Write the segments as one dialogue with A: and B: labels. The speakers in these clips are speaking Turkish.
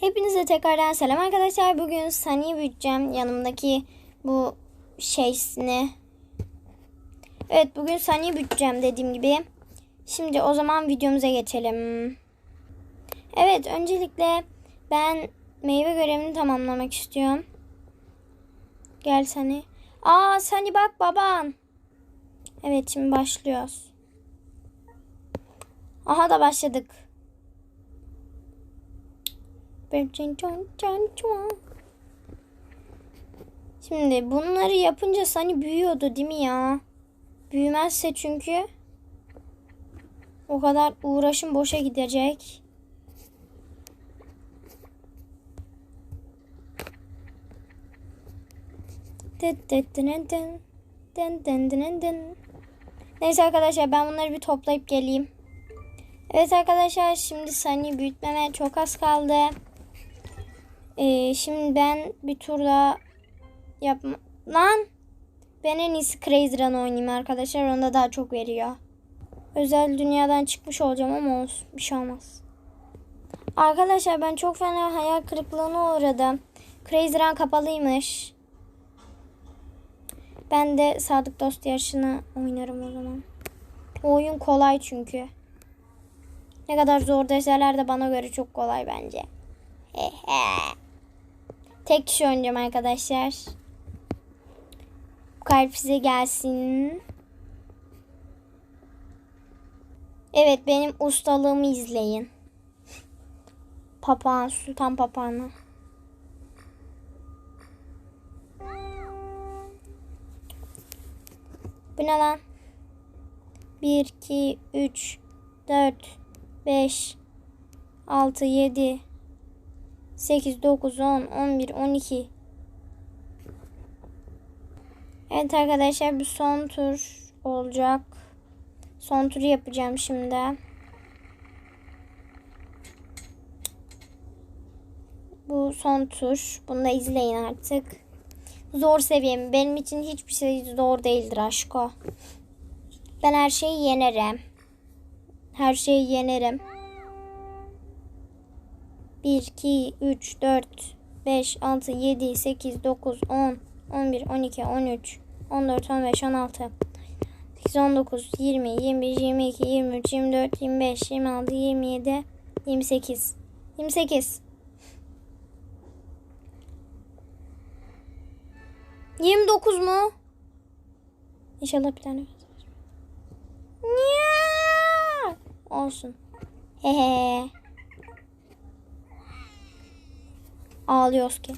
A: Hepinize tekrardan selam arkadaşlar. Bugün Sunny'i büyüteceğim. Yanımdaki bu şeysini. Evet bugün Sunny'i büyüteceğim dediğim gibi. Şimdi o zaman videomuza geçelim. Evet öncelikle ben meyve görevini tamamlamak istiyorum. Gel Sunny. Aa Sunny bak baban. Evet şimdi başlıyoruz. Aha da başladık. Şimdi bunları yapınca Sani büyüyordu değil mi ya? Büyümezse çünkü o kadar uğraşım boşa gidecek. Neyse arkadaşlar ben bunları bir toplayıp geleyim. Evet arkadaşlar şimdi Sunny büyütmeme çok az kaldı. Ee, şimdi ben bir turda yapma... Lan! Ben en iyisi Crazy Run oynayayım arkadaşlar. Onda daha çok veriyor. Özel dünyadan çıkmış olacağım ama olsun. Bir şey olmaz. Arkadaşlar ben çok fena hayal kırıklığına uğradım. Crazy Run kapalıymış. Ben de Sadık Dost yarışını oynarım o zaman. O oyun kolay çünkü. Ne kadar zor deseler de bana göre çok kolay bence. Tek kişi oynayacağım arkadaşlar. Bu kalp size gelsin. Evet benim ustalığımı izleyin. Papağan, sultan papağanı. Bu ne lan? 1, 2, 3, 4, 5, 6, 7, 8, 9, 10, 11, 12. Evet arkadaşlar bu son tur olacak. Son turu yapacağım şimdi. Bu son tur. Bunu da izleyin artık. Zor seviyem. Benim için hiçbir şey zor değildir aşko. Ben her şeyi yenerim. Her şeyi yenerim. 1, 2, 3, 4, 5, 6, 7, 8, 9, 10, 11, 12, 13, 14, 15, 16, 18, 19, 20, 21, 22, 23, 24, 25, 26, 27, 28. 28. 29 mu? İnşallah bir tane. Niye? Olsun. Hehe. Ağlıyoruz ki.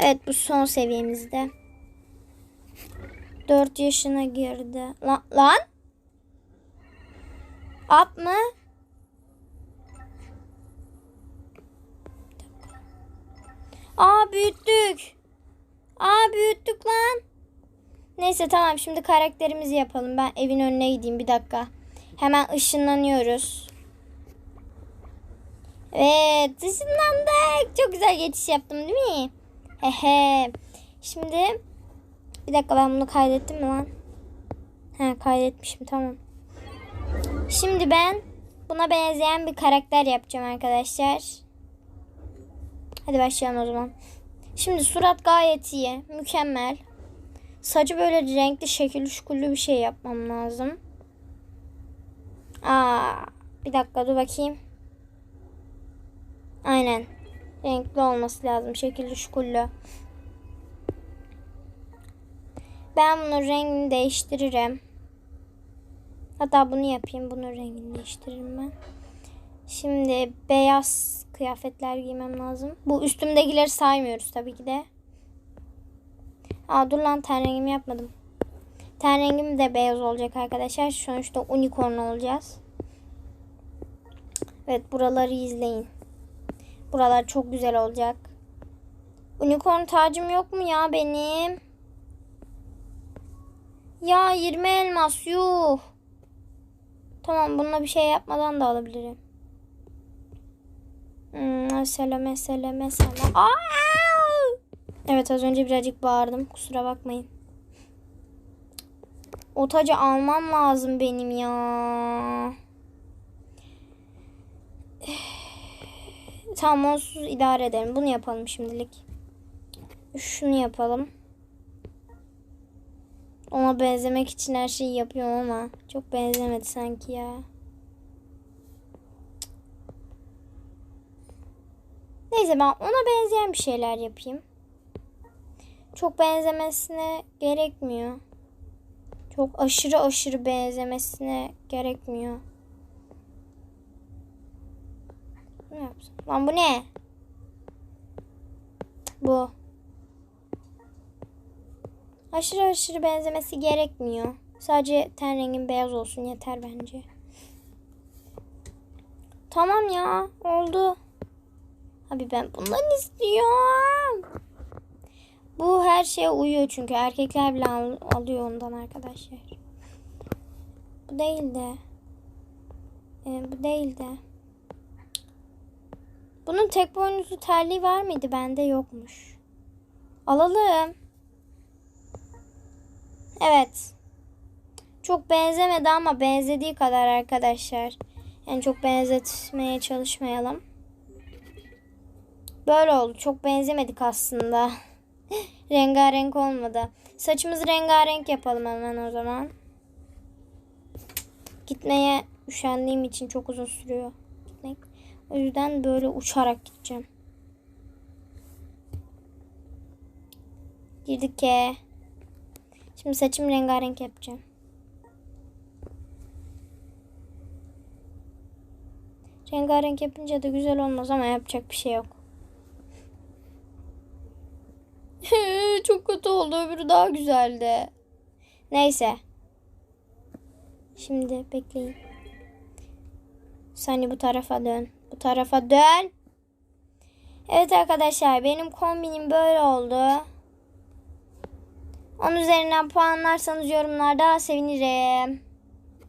A: Evet bu son seviyemizde. 4 yaşına girdi. Lan? lan? Up mı? Aa büyüttük. Aa büyüttük lan. Neyse tamam şimdi karakterimizi yapalım. Ben evin önüne gideyim bir dakika. Hemen ışınlanıyoruz. Evet ışınlandık. Çok güzel geçiş yaptım değil mi? Hehe. Şimdi bir dakika ben bunu kaydettim mi lan? He kaydetmişim tamam. Şimdi ben buna benzeyen bir karakter yapacağım arkadaşlar. Hadi başlayalım o zaman. Şimdi surat gayet iyi. Mükemmel. Saçı böyle renkli şekilli şukullu bir şey yapmam lazım. Aa, bir dakika dur bakayım. Aynen. Renkli olması lazım. Şekilli şukullu. Ben bunun rengini değiştiririm. Hatta bunu yapayım. Bunun rengini değiştiririm ben. Şimdi beyaz kıyafetler giymem lazım. Bu üstümdekileri saymıyoruz tabii ki de. Aa dur lan ten rengimi yapmadım. Ten rengim de beyaz olacak arkadaşlar. Sonuçta unicorn olacağız. Evet buraları izleyin. Buralar çok güzel olacak. Unicorn tacım yok mu ya benim? Ya 20 elmas yuh. Tamam bununla bir şey yapmadan da alabilirim. Hmm, mesela mesela mesela. Aa! Evet az önce birazcık bağırdım. Kusura bakmayın. O tacı almam lazım benim ya. Tamam onsuz idare edelim. Bunu yapalım şimdilik. Şunu yapalım. Ona benzemek için her şeyi yapıyorum ama çok benzemedi sanki ya. Neyse ben ona benzeyen bir şeyler yapayım. Çok benzemesine gerekmiyor. Çok aşırı aşırı benzemesine gerekmiyor. Ne yapsam? Lan bu ne? Bu. Aşırı aşırı benzemesi gerekmiyor. Sadece ten rengin beyaz olsun yeter bence. Tamam ya oldu. Abi ben bundan istiyorum. Bu her şeye uyuyor çünkü erkekler bile al- alıyor ondan arkadaşlar. Bu değil de. Ee, bu değil de. Bunun tek boynuzlu terliği var mıydı? Bende yokmuş. Alalım. Evet. Çok benzemedi ama benzediği kadar arkadaşlar. Yani çok benzetmeye çalışmayalım. Böyle oldu. Çok benzemedik aslında. rengarenk olmadı. Saçımızı rengarenk yapalım hemen o zaman. Gitmeye üşendiğim için çok uzun sürüyor. O yüzden böyle uçarak gideceğim. Girdik ki. Şimdi saçımı rengarenk yapacağım. Rengarenk yapınca da güzel olmaz ama yapacak bir şey yok. Çok kötü oldu. Öbürü daha güzeldi. Neyse. Şimdi bekleyin. Sani bu tarafa dön. Bu tarafa dön. Evet arkadaşlar benim kombinim böyle oldu. Onun üzerinden puanlarsanız yorumlarda sevinirim.